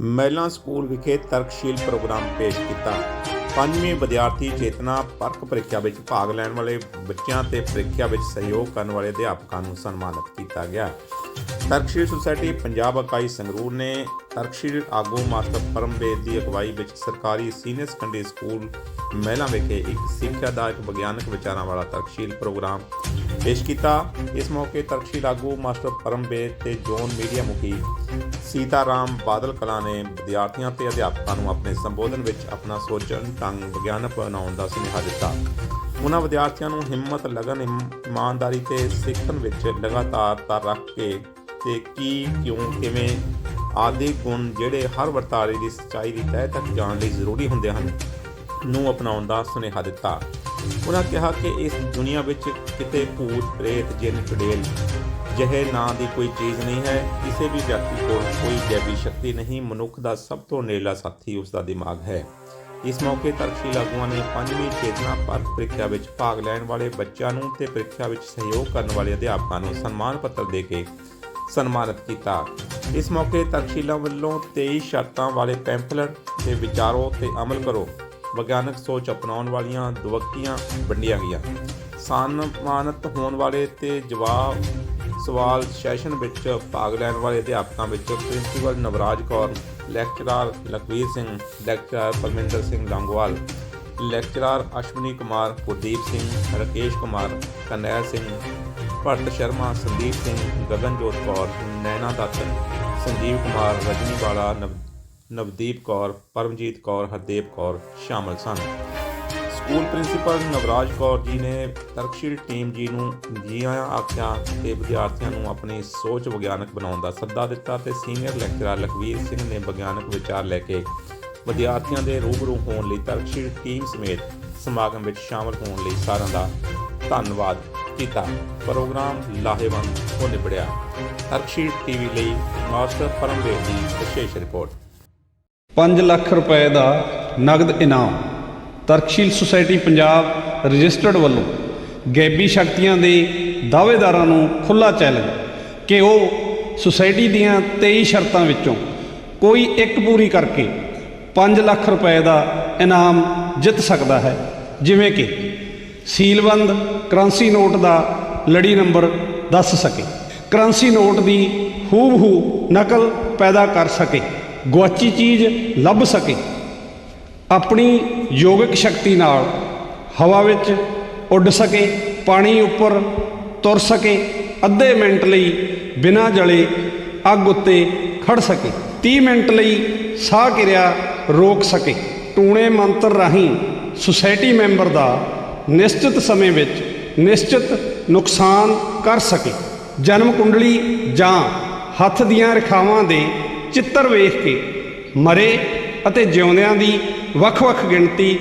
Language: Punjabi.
ਮਹਿਲਾ ਸਕੂਲ ਵਿਖੇ ਤਰਕਸ਼ੀਲ ਪ੍ਰੋਗਰਾਮ ਪੇਸ਼ ਕੀਤਾ। ਪੰਜਵੀਂ ਵਿਦਿਆਰਥੀ ਚੇਤਨਾ ਪਰਖ ਪ੍ਰੀਖਿਆ ਵਿੱਚ ਭਾਗ ਲੈਣ ਵਾਲੇ ਬੱਚਿਆਂ ਤੇ ਪ੍ਰੀਖਿਆ ਵਿੱਚ ਸਹਿਯੋਗ ਕਰਨ ਵਾਲੇ ਅਧਿਆਪਕਾਂ ਨੂੰ ਸਨਮਾਨਿਤ ਕੀਤਾ ਗਿਆ। ਤਰਕਸ਼ੀਲ ਸੁਸਾਇਟੀ ਪੰਜਾਬ ਇਕਾਈ ਸੰਗਰੂਰ ਨੇ ਤਰਕਸ਼ੀਲ ਆਗੂ ਮਾਸਟਰ ਪਰਮਵੇਦ ਦੀ ਅਗਵਾਈ ਵਿੱਚ ਸਰਕਾਰੀ ਸੀਨੀਅਰ ਸੈਕੰਡਰੀ ਸਕੂਲ ਮਹਿਲਾ ਵਿਖੇ ਇੱਕ ਸਿੱਖਿਆ ਸਿੱਖਿਆਦਾਇਕ ਵਿਗਿਆਨਕ ਵਿਚਾਰਾਂ ਵਾਲਾ ਤਰਕਸ਼ੀਲ ਪ੍ਰੋਗਰਾਮ ਪੇਸ਼ ਕੀਤਾ। ਇਸ ਮੌਕੇ ਤਰਕਸ਼ੀਲ ਆਗੂ ਮਾਸਟਰ ਪਰਮਵੇਦ ਤੇ ਜੋਨ ਮੀਡੀਆ ਮੁਖੀ ਸੀਤਾਰਾਮ ਬਾਦਲ ਕਲਾ ਨੇ ਵਿਦਿਆਰਥੀਆਂ ਤੇ ਅਧਿਆਪਕਾਂ ਨੂੰ ਆਪਣੇ ਸੰਬੋਧਨ ਵਿੱਚ ਆਪਣਾ ਸੋਚਣ, ਢੰਗ, ਵਿਗਿਆਨਕ ਬਣਾਉਣ ਦਾ ਸੁਨੇਹਾ ਦਿੱਤਾ। ਉਹਨਾਂ ਵਿਦਿਆਰਥੀਆਂ ਨੂੰ ਹਿੰਮਤ, ਲਗਨ ਇਮ- ਇਮਾਨਦਾਰੀ ਤੇ ਸਿੱਖਣ ਵਿੱਚ ਲਗਾਤਾਰਤਾ ਰੱਖ ਕੇ ਤੇ ਕੀ, ਕਿਉਂ, ਕਿਵੇਂ ਆਦਿ ਗੁਣ ਜਿਹੜੇ ਹਰ ਵਰਤਾਰੇ ਦੀ ਸੱਚਾਈ ਦੀ ਤਹਿ ਤੱਕ ਜਾਣ ਲਈ ਜ਼ਰੂਰੀ ਹੁੰਦੇ ਹਨ ਨੂੰ ਅਪਣਾਉਣ ਦਾ ਸੁਨੇਹਾ ਦਿੱਤਾ। ਉਹਨਾਂ ਕਿਹਾ ਕਿ ਇਸ ਦੁਨੀਆ ਵਿੱਚ ਕਿਤੇ ਭੂਤ, ਪ੍ਰੇਤ, ਜਿੰਨ ਚੁੜੇਲ ਜਿਹੇ ਨਾਂ ਦੀ ਕੋਈ ਚੀਜ਼ ਨਹੀਂ ਹੈ, ਕਿਸੇ ਵੀ ਵਿਅਕਤੀ ਕੋਲ ਕੋਈ ਜੈਵੀ ਸ਼ਕਤੀ ਨਹੀਂ, ਮਨੁੱਖ ਦਾ ਸਭ ਤੋਂ ਨੇੜਲਾ ਸਾਥੀ ਉਸ ਦਾ ਦਿਮਾਗ ਹੈ। ਇਸ ਮੌਕੇ ਤਰਕਸ਼ੀਲ ਆਗੂਆਂ ਨੇ ਪੰਜਵੀਂ ਚੇਤਨਾ ਪਰਖ ਪ੍ਰੀਖਿਆ ਵਿੱਚ ਭਾਗ ਲੈਣ ਵਾਲੇ ਬੱਚਿਆਂ ਨੂੰ ਤੇ ਪ੍ਰੀਖਿਆ ਵਿੱਚ ਸਹਿਯੋਗ ਕਰਨ ਵਾਲੇ ਅਧਿਆਪਕਾਂ ਨੂੰ ਸਨਮਾਨ ਪੱਤਰ ਦੇ ਕੇ ਸਨਮਾਨਿਤ ਕੀਤਾ। ਇਸ ਮੌਕੇ ਤਰਕਸ਼ੀਲਾਂ ਵੱਲੋਂ 23 ਸ਼ਰਤਾਂ ਵਾਲੇ ਪੈਂਫਲਟ ਤੇ ਵਿਚਾਰੋ ਤੇ ਅਮਲ ਕਰੋ। ਵਿਗਿਆਨਕ ਸੋਚ ਅਪਣਾਉਣ ਵਾਲੀਆਂ ਦੁਵੱਕੀਆਂ ਵੰਡੀਆਂ ਗਈਆਂ। ਸਨਮਾਨਿਤ ਹੋਣ ਵਾਲੇ ਤੇ ਜਵਾਬ ਸਵਾਲ ਸੈਸ਼ਨ ਵਿੱਚ ਭਾਗ ਲੈਣ ਵਾਲੇ ਅਧਿਆਪਕਾਂ ਵਿੱਚ principal Navraj Kaur, lecturer Lakhvir Singh, lecturer Parminder Singh Longowal lecturer Ashwani Kumar, Gurdeep Singh, Rakesh Kumar Karnail Singh, Bharat Sharma, Sandeep Singh, Gaganjot Kaur, Naina Dutt, Sanjeev Kumar, Rajni Wala, Nav Navdeep Kaur, Paramjit Kaur, Hardev Kaur ਸ਼ਾਮਲ ਸਨ। ਸਕੂਲ ਪ੍ਰਿੰਸੀਪਲ ਨਵਰਾਜ ਕੌਰ ਜੀ ਨੇ ਤਰਕਸ਼ੀਲ ਟੀਮ ਜੀ ਨੂੰ ਜੀ ਆਇਆਂ ਆਖਿਆ ਤੇ ਵਿਦਿਆਰਥੀਆਂ ਨੂੰ ਆਪਣੀ ਸੋਚ ਵਿਗਿਆਨਕ ਬਣਾਉਣ ਦਾ ਸੱਦਾ ਦਿੱਤਾ ਤੇ ਸੀਨੀਅਰ ਲੈਕਚਰਰ ਲਖਵੀਰ ਸਿੰਘ ਨੇ ਵਿਗਿਆਨਕ ਵਿਚਾਰ ਲੈ ਕੇ ਵਿਦਿਆਰਥੀਆਂ ਦੇ ਰੂਬਰੂ ਹੋਣ ਲਈ ਤਰਕਸ਼ੀਲ ਟੀਮ ਸਮੇਤ ਸਮਾਗਮ ਵਿੱਚ ਸ਼ਾਮਲ ਹੋਣ ਲਈ ਸਾਰਿਆਂ ਦਾ ਧੰਨਵਾਦ ਕੀਤਾ। ਪ੍ਰੋਗਰਾਮ ਲਾਹੇਵੰਦ ਹੋ ਨਿਬੜਿਆ। ਤਰਕਸ਼ੀਲ ਟੀਵੀ ਲਈ ਮਾਸਟਰ ਪਰਮਵੇਦ ਦੀ ਵਿਸ਼ੇਸ਼ ਰਿਪੋਰਟ। 5 ਲੱਖ ਰੁਪਏ ਦਾ ਨਗਦ ਇਨਾਮ। ਤਰਕਸ਼ੀਲ ਸੁਸਾਇਟੀ ਪੰਜਾਬ ਰਜਿਸਟਰਡ ਵੱਲੋਂ ਗੈਬੀ ਸ਼ਕਤੀਆਂ ਦੇ ਦਾਅਵੇਦਾਰਾਂ ਨੂੰ ਖੁੱਲਾ ਚੈਲੰਜ ਕਿ ਉਹ ਸੁਸਾਇਟੀ ਦੀਆਂ 23 ਸ਼ਰਤਾਂ ਵਿੱਚੋਂ ਕੋਈ ਇੱਕ ਪੂਰੀ ਕਰਕੇ 5 ਲੱਖ ਰੁਪਏ ਦਾ ਇਨਾਮ ਜਿੱਤ ਸਕਦਾ ਹੈ। ਜਿਵੇਂ ਕਿ ਸੀਲਬੰਦ ਕਰੰਸੀ ਨੋਟ ਦਾ ਲੜੀ ਨੰਬਰ ਦੱਸ ਸਕੇ। ਕਰੰਸੀ ਨੋਟ ਦੀ ਹੂਬਹੂ ਨਕਲ ਪੈਦਾ ਕਰ ਸਕੇ। ਗੁਆਚੀ ਚੀਜ਼ ਲੱਭ ਸਕੇ। ਆਪਣੀ ਯੋਗਿਕ ਸ਼ਕਤੀ ਨਾਲ ਹਵਾ ਵਿੱਚ ਉੱਡ ਸਕੇ, ਪਾਣੀ ਉੱਪਰ ਤੁਰ ਸਕੇ, ਅੱਧੇ ਮਿੰਟ ਲਈ ਬਿਨਾਂ ਜਲੇ ਅੱਗ ਉੱਤੇ ਖੜ ਸਕੇ 30 ਮਿੰਟ ਲਈ ਸਾਹ ਕਿਰਿਆ ਰੋਕ ਸਕੇ। ਟੂਣੇ ਮੰਤਰ ਰਾਹੀਂ ਸੁਸਾਇਟੀ ਮੈਂਬਰ ਦਾ ਨਿਸ਼ਚਿਤ ਸਮੇਂ ਵਿੱਚ ਨਿਸ਼ਚਿਤ ਨੁਕਸਾਨ ਕਰ ਸਕੇ। ਜਨਮ ਕੁੰਡਲੀ ਜਾਂ ਹੱਥ ਦੀਆਂ ਰੇਖਾਵਾਂ ਦੇ ਚਿੱਤਰ ਵੇਖ ਕੇ ਮਰੇ ਅਤੇ ਜਿਉਂਦਿਆਂ ਦੀ ਵੱਖ-ਵੱਖ ਗਿਣਤੀ